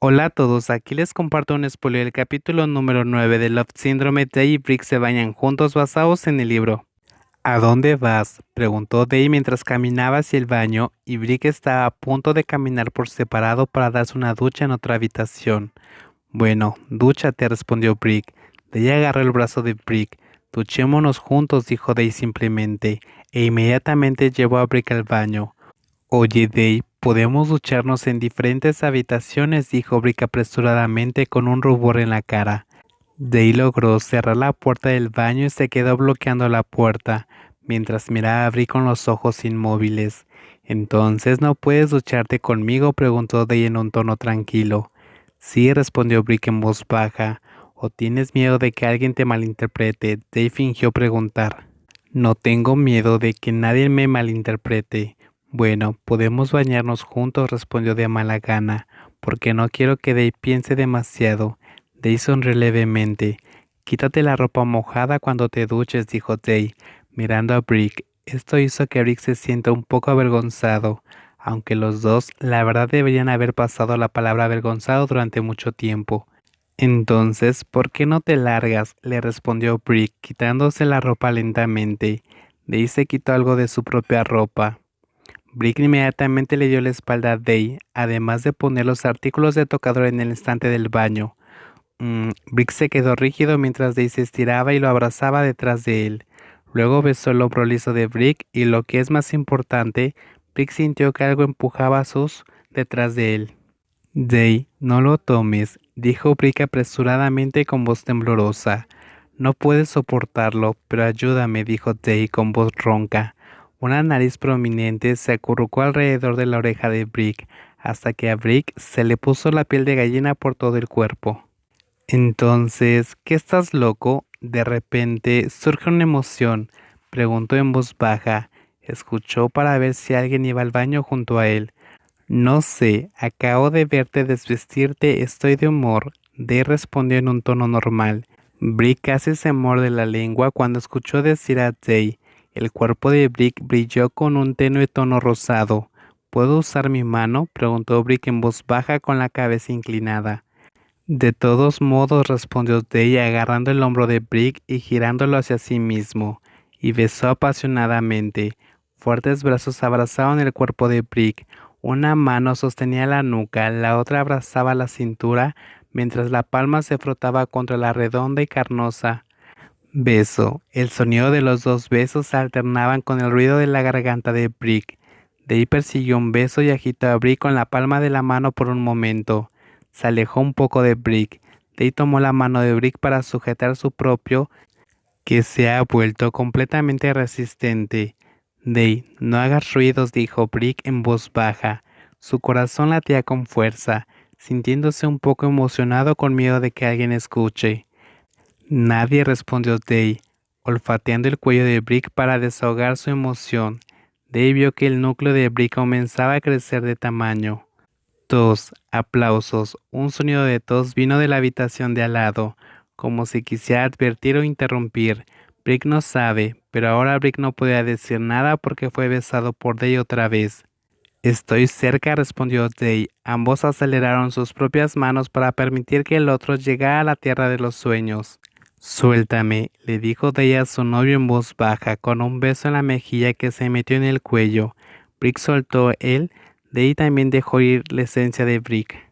Hola a todos, aquí les comparto un spoiler del capítulo número 9 de Love Syndrome. Day y Brick se bañan juntos basados en el libro. ¿A dónde vas? preguntó Day mientras caminaba hacia el baño y Brick estaba a punto de caminar por separado para darse una ducha en otra habitación. Bueno, dúchate, respondió Brick. Day agarró el brazo de Brick. Duchémonos juntos, dijo Day simplemente, e inmediatamente llevó a Brick al baño. Oye, Day, podemos ducharnos en diferentes habitaciones, dijo Brick apresuradamente con un rubor en la cara. Day logró cerrar la puerta del baño y se quedó bloqueando la puerta, mientras miraba a Brick con los ojos inmóviles. ¿Entonces no puedes ducharte conmigo? preguntó Day en un tono tranquilo. Sí, respondió Brick en voz baja. ¿O tienes miedo de que alguien te malinterprete? Day fingió preguntar. No tengo miedo de que nadie me malinterprete. Bueno, podemos bañarnos juntos, respondió de mala gana, porque no quiero que Day piense demasiado. Day sonrió levemente. Quítate la ropa mojada cuando te duches, dijo Day, mirando a Brick. Esto hizo que Brick se sienta un poco avergonzado, aunque los dos, la verdad, deberían haber pasado la palabra avergonzado durante mucho tiempo. Entonces, ¿por qué no te largas? le respondió Brick, quitándose la ropa lentamente. Day se quitó algo de su propia ropa. Brick inmediatamente le dio la espalda a Day, además de poner los artículos de tocador en el estante del baño. Mm, Brick se quedó rígido mientras Day se estiraba y lo abrazaba detrás de él. Luego besó el hombro liso de Brick y lo que es más importante, Brick sintió que algo empujaba a sus detrás de él. Day, no lo tomes, dijo Brick apresuradamente con voz temblorosa. No puedes soportarlo, pero ayúdame, dijo Day con voz ronca. Una nariz prominente se acurrucó alrededor de la oreja de Brick, hasta que a Brick se le puso la piel de gallina por todo el cuerpo. Entonces, ¿qué estás loco? De repente surge una emoción, preguntó en voz baja. Escuchó para ver si alguien iba al baño junto a él. No sé, acabo de verte desvestirte, estoy de humor. Day respondió en un tono normal. Brick casi se morde la lengua cuando escuchó decir a Day, el cuerpo de Brick brilló con un tenue tono rosado. ¿Puedo usar mi mano? preguntó Brick en voz baja con la cabeza inclinada. De todos modos, respondió Day agarrando el hombro de Brick y girándolo hacia sí mismo, y besó apasionadamente. Fuertes brazos abrazaban el cuerpo de Brick. Una mano sostenía la nuca, la otra abrazaba la cintura, mientras la palma se frotaba contra la redonda y carnosa Beso. El sonido de los dos besos alternaban con el ruido de la garganta de Brick. Day persiguió un beso y agitó a Brick con la palma de la mano por un momento. Se alejó un poco de Brick. Day tomó la mano de Brick para sujetar su propio, que se ha vuelto completamente resistente. Day, no hagas ruidos, dijo Brick en voz baja. Su corazón latía con fuerza, sintiéndose un poco emocionado con miedo de que alguien escuche. Nadie respondió Day, olfateando el cuello de Brick para desahogar su emoción. Day vio que el núcleo de Brick comenzaba a crecer de tamaño. Tos, aplausos, un sonido de tos vino de la habitación de al lado, como si quisiera advertir o interrumpir. Brick no sabe, pero ahora Brick no podía decir nada porque fue besado por Day otra vez. Estoy cerca, respondió Day. Ambos aceleraron sus propias manos para permitir que el otro llegara a la tierra de los sueños. Suéltame, le dijo de ella a su novio en voz baja, con un beso en la mejilla que se metió en el cuello. Brick soltó él, de ahí también dejó ir la esencia de Brick.